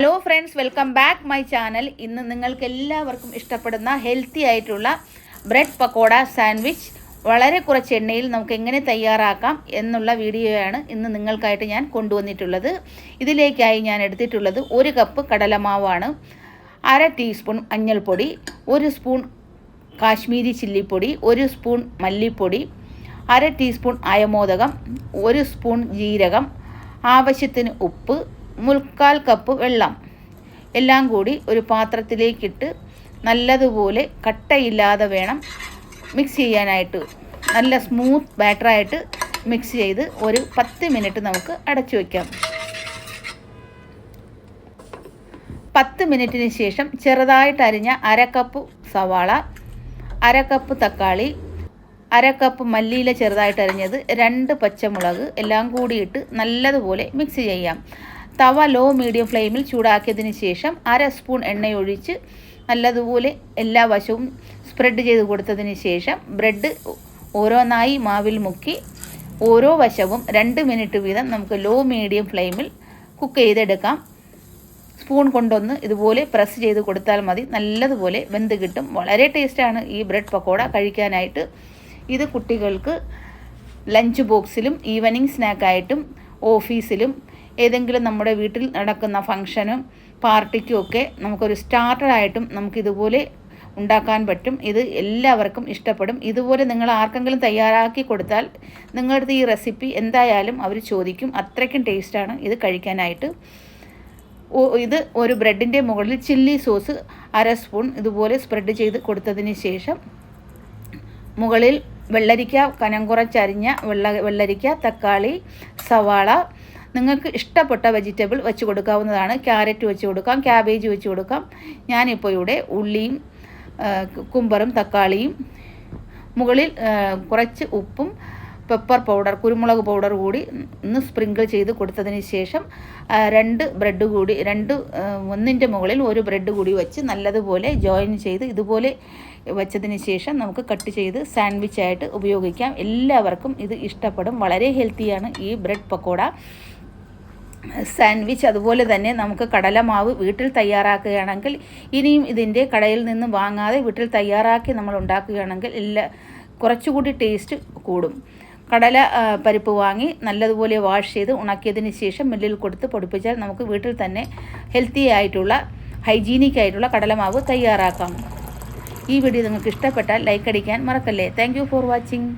Hello friends welcome back my channel ഇന്ന് നിങ്ങൾക്ക് എല്ലാവർക്കും ഇഷ്ടപ്പെടുന്ന ഹെൽത്തി ആയിട്ടുള്ള ബ്രെഡ് പക്കോട സാൻഡ്വിച്ച് വളരെ കുറച്ച് എണ്ണയിൽ നമുക്ക് എങ്ങനെ തയ്യാറാക്കാം എന്നുള്ള വീഡിയോയാണ് ഇന്ന് നിങ്ങൾക്കായിട്ട് ഞാൻ കൊണ്ടുവന്നിട്ടുള്ളത്. ഇതിലേക്കായി ഞാൻ എടുത്തിട്ടുള്ളത് ഒരു കപ്പ് കടലമാവാണ് അര ടീസ്പൂൺ മഞ്ഞൾപ്പൊടി ഒരു സ്പൂൺ കാശ്മീരി ചില്ലിപ്പൊടി ഒരു സ്പൂൺ മല്ലിപ്പൊടി അര ടീസ്പൂൺ അയമോദകം ഒരു സ്പൂൺ ജീരകം ആവശ്യത്തിന് ഉപ്പ് മുൽക്കാൽ കപ്പ് വെള്ളം. എല്ലാം കൂടി ഒരു പാത്രത്തിലേക്കിട്ട് നല്ലതുപോലെ കട്ടയില്ലാതെ വേണം മിക്സ് ചെയ്യാനായിട്ട്. നല്ല സ്മൂത്ത് ബാറ്ററായിട്ട് മിക്സ് ചെയ്ത് ഒരു പത്ത് മിനിറ്റ് നമുക്ക് അടച്ചു വയ്ക്കാം പത്ത് മിനിറ്റിന് ശേഷം ചെറുതായിട്ട് അരിഞ്ഞ അര കപ്പ് സവാള അര കപ്പ് തക്കാളി അര കപ്പ് മല്ലിയില ചെറുതായിട്ട് അരിഞ്ഞത് രണ്ട് പച്ചമുളക് എല്ലാം കൂടിയിട്ട് നല്ലതുപോലെ മിക്സ് ചെയ്യാം. തവ ലോ മീഡിയം ഫ്ലെയിമിൽ ചൂടാക്കിയതിന് ശേഷം അര സ്പൂൺ എണ്ണയൊഴിച്ച് നല്ലതുപോലെ എല്ലാ വശവും സ്പ്രെഡ് ചെയ്ത് കൊടുത്തതിന് ശേഷം ബ്രെഡ് ഓരോന്നായി മാവിൽ മുക്കി ഓരോ വശവും രണ്ട് മിനിറ്റ് വീതം നമുക്ക് ലോ മീഡിയം ഫ്ലെയിമിൽ കുക്ക് ചെയ്തെടുക്കാം. സ്പൂൺ കൊണ്ടൊന്ന് ഇതുപോലെ പ്രസ് ചെയ്ത് കൊടുത്താൽ മതി. നല്ലതുപോലെ വെന്ത് കിട്ടും. വളരെ ടേസ്റ്റാണ് ഈ ബ്രെഡ് പക്കോട കഴിക്കാനായിട്ട്. ഇത് കുട്ടികൾക്ക് ലഞ്ച് ബോക്സിലും ഈവനിങ് സ്നാക്കായിട്ടും ഓഫീസിലും ഏതെങ്കിലും നമ്മുടെ വീട്ടിൽ നടക്കുന്ന ഫംഗ്ഷനും പാർട്ടിക്കും ഒക്കെ നമുക്കൊരു സ്റ്റാർട്ടറായിട്ടും നമുക്കിതുപോലെ ഉണ്ടാക്കാൻ പറ്റും. ഇത് എല്ലാവർക്കും ഇഷ്ടപ്പെടും. ഇതുപോലെ നിങ്ങൾ ആർക്കെങ്കിലും തയ്യാറാക്കി കൊടുത്താൽ നിങ്ങളുടെ ഈ റെസിപ്പി എന്തായാലും അവർ ചോദിക്കും. അത്രയ്ക്കും ടേസ്റ്റാണ് ഇത് കഴിക്കാനായിട്ട്. ഇത് ഒരു ബ്രെഡിന്റെ മുകളിൽ ചില്ലി സോസ് അര സ്പൂൺ ഇതുപോലെ സ്പ്രെഡ് ചെയ്ത് കൊടുത്തതിന് ശേഷം മുകളിൽ വെള്ളരിക്ക കനം കുറച്ചരിഞ്ഞ വെള്ള വെള്ളരിക്ക തക്കാളി സവാള നിങ്ങൾക്ക് ഇഷ്ടപ്പെട്ട വെജിറ്റബിൾ വെച്ച് കൊടുക്കാവുന്നതാണ്. ക്യാരറ്റ് വെച്ച് കൊടുക്കാം ക്യാബേജ് വെച്ച് കൊടുക്കാം. ഞാനിപ്പോൾ ഇവിടെ ഉള്ളിയും കുമ്പറും തക്കാളിയും മുകളിൽ കുറച്ച് ഉപ്പും പെപ്പർ പൗഡർ കുരുമുളക് പൗഡർ കൂടി ഒന്ന് സ്പ്രിങ്കിൾ ചെയ്ത് കൊടുത്തതിന് ശേഷം രണ്ട് ബ്രെഡ് കൂടി രണ്ട് ഒന്നിന്റെ മുകളിൽ ഒരു ബ്രെഡ് കൂടി വെച്ച് നല്ലതുപോലെ ജോയിൻ ചെയ്ത് ഇതുപോലെ വെച്ചതിന് ശേഷം നമുക്ക് കട്ട് ചെയ്ത് സാൻഡ്വിച്ചായിട്ട് ഉപയോഗിക്കാം. എല്ലാവർക്കും ഇത് ഇഷ്ടപ്പെടും. വളരെ ഹെൽത്തിയാണ് ഈ ബ്രെഡ് പക്കോട. സാൻഡ്വിച്ച് അതുപോലെ തന്നെ നമുക്ക് കടലമാവ് വീട്ടിൽ തയ്യാറാക്കുകയാണെങ്കിൽ ഇനിയും ഇതിന്റെ കടയിൽ നിന്ന് വാങ്ങാതെ വീട്ടിൽ തയ്യാറാക്കി നമ്മൾ ഉണ്ടാക്കുകയാണെങ്കിൽ എല്ലാ കുറച്ചുകൂടി ടേസ്റ്റ് കൂടും. കടല പരിപ്പ് വാങ്ങി നല്ലതുപോലെ വാഷ് ചെയ്ത് ഉണക്കിയതിന് ശേഷം മില്ലിൽ കൊടുത്ത് പൊടിപ്പിച്ചാൽ നമുക്ക് വീട്ടിൽ തന്നെ ഹെൽത്തി ആയിട്ടുള്ള ഹൈജീനിക് ആയിട്ടുള്ള കടലമാവ് തയ്യാറാക്കാം. ഈ വീഡിയോ നിങ്ങൾക്ക് ഇഷ്ടപ്പെട്ടാൽ ലൈക്ക് അടിക്കാൻ മറക്കല്ലേ. Thank for watching